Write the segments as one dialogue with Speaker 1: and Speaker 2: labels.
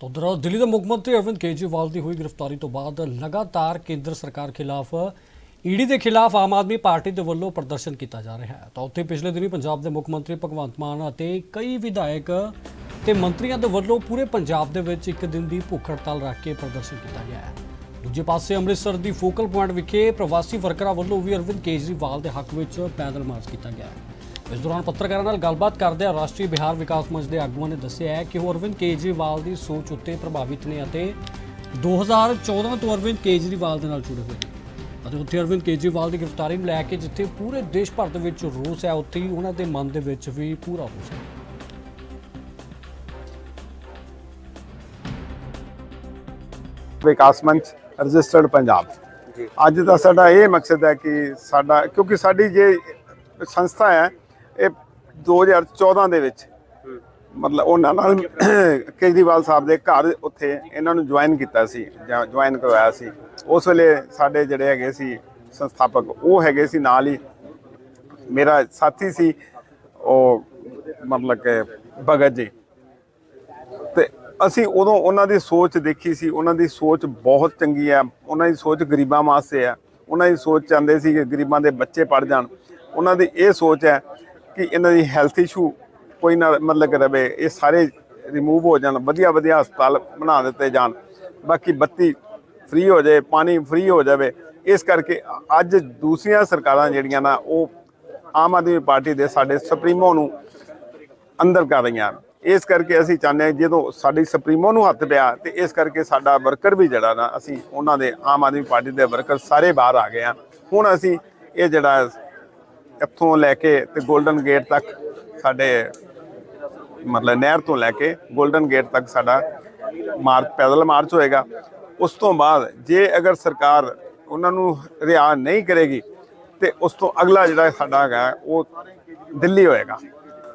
Speaker 1: ਤਾਂ ਉਧਰ ਦਿੱਲੀ ਦੇ ਮੁੱਖ ਮੰਤਰੀ ਅਰਵਿੰਦ ਕੇਜਰੀਵਾਲ ਦੀ ਹੋਈ ਗ੍ਰਿਫਤਾਰੀ ਤੋਂ ਬਾਅਦ ਲਗਾਤਾਰ ਕੇਂਦਰ ਸਰਕਾਰ ਖਿਲਾਫ ਈਡੀ ਦੇ ਖਿਲਾਫ ਆਮ ਆਦਮੀ ਪਾਰਟੀ ਦੇ ਵੱਲੋਂ ਪ੍ਰਦਰਸ਼ਨ ਕੀਤਾ ਜਾ ਰਿਹਾ ਹੈ। ਤਾਂ ਉੱਥੇ ਪਿਛਲੇ ਦਿਨੀ ਪੰਜਾਬ ਦੇ ਮੁੱਖ ਮੰਤਰੀ ਭਗਵੰਤ ਮਾਨ ਅਤੇ ਕਈ ਵਿਧਾਇਕ ਤੇ ਮੰਤਰੀਆਂ ਦੇ ਵੱਲੋਂ ਪੂਰੇ ਪੰਜਾਬ ਦੇ ਵਿੱਚ ਇੱਕ ਦਿਨ ਦੀ ਭੁੱਖ ਹੜਤਾਲ ਰੱਖ ਕੇ ਪ੍ਰਦਰਸ਼ਨ ਕੀਤਾ ਗਿਆ ਹੈ। ਦੂਜੇ ਪਾਸੇ ਅੰਮ੍ਰਿਤਸਰ ਦੀ ਫੋਕਲ ਪੁਆਇੰਟ ਵਿਖੇ ਪ੍ਰਵਾਸੀ ਵਰਕਰਾਂ ਵੱਲੋਂ ਵੀ ਅਰਵਿੰਦ ਕੇਜਰੀਵਾਲ ਦੇ ਹੱਕ ਵਿੱਚ ਪੈਦਲ ਮਾਰਚ ਕੀਤਾ ਗਿਆ ਹੈ। ਇਸ ਦੌਰਾਨ ਪੱਤਰਕਾਰਾਂ ਨਾਲ ਗੱਲਬਾਤ ਕਰਦਿਆਂ ਰਾਸ਼ਟਰੀ ਬਿਹਾਰ ਵਿਕਾਸ ਮੰਚ ਦੇ ਆਗੂਆਂ ਨੇ ਦੱਸਿਆ ਹੈ ਕਿ ਉਹ ਅਰਵਿੰਦ ਕੇਜਰੀਵਾਲ ਦੀ ਸੋਚ ਉੱਤੇ ਪ੍ਰਭਾਵਿਤ ਨੇ ਅਤੇ 2014 ਤੋਂ ਅਰਵਿੰਦ ਕੇਜਰੀਵਾਲ ਦੇ ਨਾਲ ਜੁੜੇ ਹੋਏ ਨੇ। ਅਤੇ ਉੱਥੇ ਅਰਵਿੰਦ ਕੇਜਰੀਵਾਲ ਦੀ ਗ੍ਰਿਫਤਾਰੀ ਨੂੰ ਲੈ ਕੇ ਜਿੱਥੇ ਪੂਰੇ ਦੇਸ਼ ਭਰ ਦੇ ਵਿੱਚ ਰੋਸ ਹੈ ਉੱਥੇ ਹੀ ਉਹਨਾਂ ਦੇ ਮਨ ਦੇ ਵਿੱਚ ਵੀ ਪੂਰਾ ਰੋਸ ਹੈ।
Speaker 2: ਵਿਕਾਸ ਮੰਚ ਰਜਿਸਟਰਡ ਪੰਜਾਬ। ਅੱਜ ਦਾ ਸਾਡਾ ਇਹ ਮਕਸਦ ਹੈ ਕਿ ਸਾਡਾ ਕਿਉਂਕਿ ਸਾਡੀ ਜੇ ਸੰਸਥਾ ਹੈ ਇਹ 2014 ਦੇ ਵਿੱਚ ਮਤਲਬ ਉਹਨਾਂ ਨਾਲ ਕੇਜਰੀਵਾਲ ਸਾਹਿਬ ਦੇ ਘਰ ਉੱਥੇ ਇਹਨਾਂ ਨੂੰ ਜੁਆਇਨ ਕੀਤਾ ਸੀ ਜੁਆਇਨ ਕਰਵਾਇਆ ਸੀ। ਉਸ ਵੇਲੇ ਸਾਡੇ ਜਿਹੜੇ ਹੈਗੇ ਸੀ ਸੰਸਥਾਪਕ ਉਹ ਹੈਗੇ ਸੀ ਨਾਲ ਹੀ। ਮੇਰਾ ਸਾਥੀ ਸੀ ਉਹ ਮਤਲਬ ਕਿ ਭਗਤ ਜੀ। ਤੇ ਅਸੀਂ ਉਦੋਂ ਉਹਨਾਂ ਦੀ ਸੋਚ ਦੇਖੀ ਸੀ ਉਹਨਾਂ ਦੀ ਸੋਚ ਬਹੁਤ ਚੰਗੀ ਹੈ ਉਹਨਾਂ ਦੀ ਸੋਚ ਗਰੀਬਾਂ ਵਾਸਤੇ ਹੈ ਉਹਨਾਂ ਦੀ ਸੋਚ ਚਾਹੁੰਦੇ ਸੀ ਕਿ ਗਰੀਬਾਂ ਦੇ ਬੱਚੇ ਪੜ ਜਾਣ। ਉਹਨਾਂ ਦੀ ਇਹ ਸੋਚ ਹੈ ਕਿ ਇਹਨਾਂ ਦੀ ਹੈਲਥ ਇਸ਼ੂ ਕੋਈ ਨਾ ਮਤਲਬ ਕਿ ਰਵੇ, ਇਹ ਸਾਰੇ ਰਿਮੂਵ ਹੋ ਜਾਣ, ਵਧੀਆ ਵਧੀਆ ਹਸਪਤਾਲ ਬਣਾ ਦਿੱਤੇ ਜਾਣ। ਬਾਕੀ ਬੱਤੀ ਫ੍ਰੀ ਹੋ ਜਾਏ, ਪਾਣੀ ਫ੍ਰੀ ਹੋ ਜਾਵੇ, ਇਸ ਕਰਕੇ ਅੱਜ ਦੂਸਰੀਆਂ ਸਰਕਾਰਾਂ ਜਿਹੜੀਆਂ ਨਾ, ਉਹ ਆਮ ਆਦਮੀ ਪਾਰਟੀ ਦੇ ਸਾਡੇ ਸੁਪਰੀਮੋ ਨੂੰ ਅੰਦਰ ਕਰ ਰਹੀਆਂ। ਇਸ ਕਰਕੇ ਅਸੀਂ ਚਾਹੁੰਦੇ ਹਾਂ, ਜਦੋਂ ਸਾਡੀ ਸੁਪਰੀਮੋ ਨੂੰ ਹੱਥ ਪਿਆ, ਤੇ ਇਸ ਕਰਕੇ ਸਾਡਾ ਵਰਕਰ ਵੀ ਜਿਹੜਾ ਨਾ, ਅਸੀਂ ਉਹਨਾਂ ਦੇ ਆਮ ਆਦਮੀ ਪਾਰਟੀ ਦੇ ਵਰਕਰ ਸਾਰੇ ਬਾਹਰ ਆ ਗਏ ਆ ਹੁਣ ਅਸੀਂ ਇਹ ਜਿਹੜਾ ਇੱਥੋਂ ਲੈ ਕੇ ਤੇ 골ਡਨ ਗੇਟ ਤੱਕ ਸਾਡੇ ਮਤਲਬ ਨਹਿਰ ਤੋਂ ਲੈ ਕੇ 골ਡਨ ਗੇਟ ਤੱਕ ਸਾਡਾ ਮਾਰਚ ਪੈਦਲ ਮਾਰਚ ਹੋਏਗਾ। ਉਸ ਤੋਂ ਬਾਅਦ ਜੇ ਅਗਰ ਸਰਕਾਰ ਉਹਨਾਂ ਨੂੰ ਰਿਆ ਨਹੀਂ ਕਰੇਗੀ ਤੇ ਉਸ ਤੋਂ ਅਗਲਾ ਜਿਹੜਾ ਸਾਡਾ ਹੈਗਾ ਉਹ ਦਿੱਲੀ ਹੋਏਗਾ।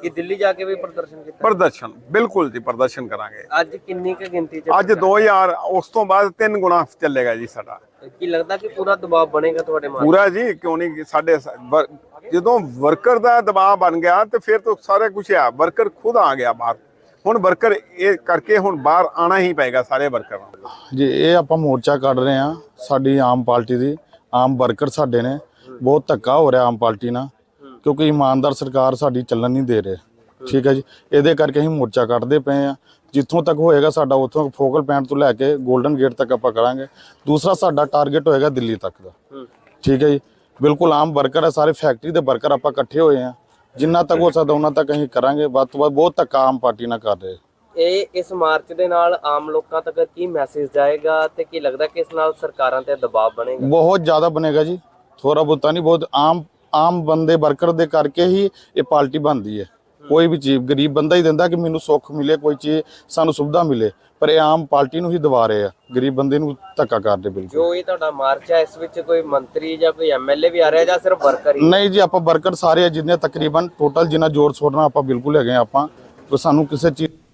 Speaker 3: ਕਿ ਦਿੱਲੀ ਜਾ ਕੇ ਵੀ ਪ੍ਰਦਰਸ਼ਨ ਕੀਤਾ?
Speaker 2: ਪ੍ਰਦਰਸ਼ਨ ਬਿਲਕੁਲ ਜੀ ਪ੍ਰਦਰਸ਼ਨ ਕਰਾਂਗੇ।
Speaker 3: ਅੱਜ ਕਿੰਨੀ ਕੁ ਗਿਣਤੀ ਚ
Speaker 2: ਅੱਜ 2000 ਉਸ ਤੋਂ ਬਾਅਦ ਤਿੰਨ ਗੁਣਾ ਚੱਲੇਗਾ ਜੀ ਸਾਡਾ।
Speaker 3: ਕੀ ਲੱਗਦਾ ਕਿ ਪੂਰਾ ਦਬਾਅ ਬਣੇਗਾ ਤੁਹਾਡੇ ਮਾਰ
Speaker 2: ਪੂਰਾ ਜੀ ਕਿਉਂ ਨਹੀਂ ਸਾਡੇ ਜਦੋਂ ਵਰਕਰ ਦਾ ਦਬਾਅ ਬਣ ਗਿਆ ਤੇ ਫਿਰ ਤਾਂ ਸਾਰਾ ਕੁਝ ਆ ਵਰਕਰ ਖੁਦ ਆ ਗਿਆ ਬਾਹਰ। ਹੁਣ ਵਰਕਰ ਇਹ ਕਰਕੇ ਹੁਣ ਬਾਹਰ ਆਣਾ ਹੀ ਪਏਗਾ ਸਾਰੇ ਵਰਕਰਾਂ ਨੂੰ।
Speaker 4: ਜੀ ਇਹ ਆਪਾਂ ਮੋਰਚਾ ਕੱਢ ਰਹੇ ਆ ਸਾਡੀ ਆਮ ਪਾਰਟੀ ਦੀ ਆਮ ਵਰਕਰ ਸਾਡੇ ਨੇ। ਬਹੁਤ ਧੱਕਾ ਹੋ ਰਿਹਾ ਆਮ ਪਾਰਟੀ ਨਾਲ। ਕਿਉਂਕਿ ਇਮਾਨਦਾਰ ਸਰਕਾਰ ਸਾਡੀ ਚੱਲਣ ਨਹੀਂ ਦੇ ਰਹੇ। ਠੀਕ ਹੈ ਜੀ? ਇਹਦੇ ਕਰਕੇ ਅਸੀਂ ਮੋਰਚਾ ਕੱਢਦੇ ਪਏ ਆ ਜਿੱਥੋਂ ਤੱਕ ਹੋਏਗਾ ਸਾਡਾ ਉੱਥੋਂ ਫੋਕਲ ਪੁਆਇੰਟ ਤੋਂ ਲੈ ਕੇ 골ਡਨ ਗੇਟ ਤੱਕ ਆਪਾਂ ਕਰਾਂਗੇ। ਦੂਸਰਾ ਸਾਡਾ ਟਾਰਗੇਟ ਹੋਏਗਾ ਦਿੱਲੀ ਤੱਕ ਦਾ। ਠੀਕ ਹੈ ਜੀ? ਬਿਲਕੁਲ ਆਮ ਵਰਕਰ ਹੈ ਸਾਰੇ ਫੈਕਟਰੀ ਦੇ ਵਰਕਰ ਆਪਾਂ ਇਕੱਠੇ ਹੋਏ ਆ ਜਿੰਨਾ ਤੱਕ ਹੋ ਸਕਦਾ ਉਹਨਾਂ ਤੱਕ ਅਸੀਂ ਕਰਾਂਗੇ। ਵੱਧ ਤੋਂ ਵੱਧ ਬਹੁਤ ਧੱਕਾ ਆਮ ਪਾਰਟੀ ਨਾਲ ਕਰ ਰਹੇ।
Speaker 3: ਇਹ ਇਸ ਮਾਰਚ ਦੇ ਨਾਲ ਆਮ ਲੋਕਾਂ ਤੱਕ ਕੀ ਮੈਸੇਜ ਜਾਏਗਾ ਤੇ ਕੀ ਲੱਗਦਾ ਕਿ ਇਸ ਨਾਲ ਸਰਕਾਰਾਂ ਤੇ ਦਬਾਅ ਬਣੇਗਾ?
Speaker 4: ਬਹੁਤ ਜ਼ਿਆਦਾ ਬਣੇਗਾ ਜੀ। ਥੋੜਾ ਬਹੁਤਾ ਨਹੀਂ ਬਹੁਤ ਆਮ ਆਮ ਬੰਦੇ ਵਰਕਰ ਦੇ ਕਰਕੇ ਹੀ ਇਹ ਪਾਰਟੀ ਬਣਦੀ ਹੈ। ਕੋਈ ਵੀ ਚੀਜ਼ ਗਰੀਬ ਬੰਦਾ ਹੀ ਦਿੰਦਾ ਕਿ ਮੈਨੂੰ ਸੁੱਖ ਮਿਲੇ ਕੋਈ ਚੀਜ਼ ਸਾਨੂੰ ਸੁਵਿਧਾ ਮਿਲੇ ਪਰ ਇਹ ਆਮ ਪਾਰਟੀ ਨੂੰ ਹੀ ਦਬਾ ਰਹੇ ਆ। ਗਰੀਬ ਬੰਦੇ ਨੂੰ ਧੱਕਾ ਕਰਦੇ ਬਿਲਕੁਲ।
Speaker 3: ਜੋ ਇਹ ਤੁਹਾਡਾ ਮਾਰਚ ਹੈ ਇਸ ਵਿੱਚ ਕੋਈ ਮੰਤਰੀ ਜਾਂ ਕੋਈ ਐਮਐਲਏ ਵੀ ਆ ਰਿਹਾ ਜਾਂ ਸਿਰਫ ਵਰਕਰ ਹੀ?
Speaker 4: ਨਹੀਂ ਜੀ ਆਪਾਂ ਵਰਕਰ ਸਾਰੇ ਆ ਜਿੰਨੇ ਤਕਰੀਬਨ ਟੋਟਲ ਜਿੰਨਾ ਜੋਰ ਛੋੜਨਾ ਆਪਾਂ ਬਿਲਕੁਲ ਹੈਗੇ ਆਪਾਂ ਸਾਨੂੰ ਕਿਸੇ ਚੀਜ਼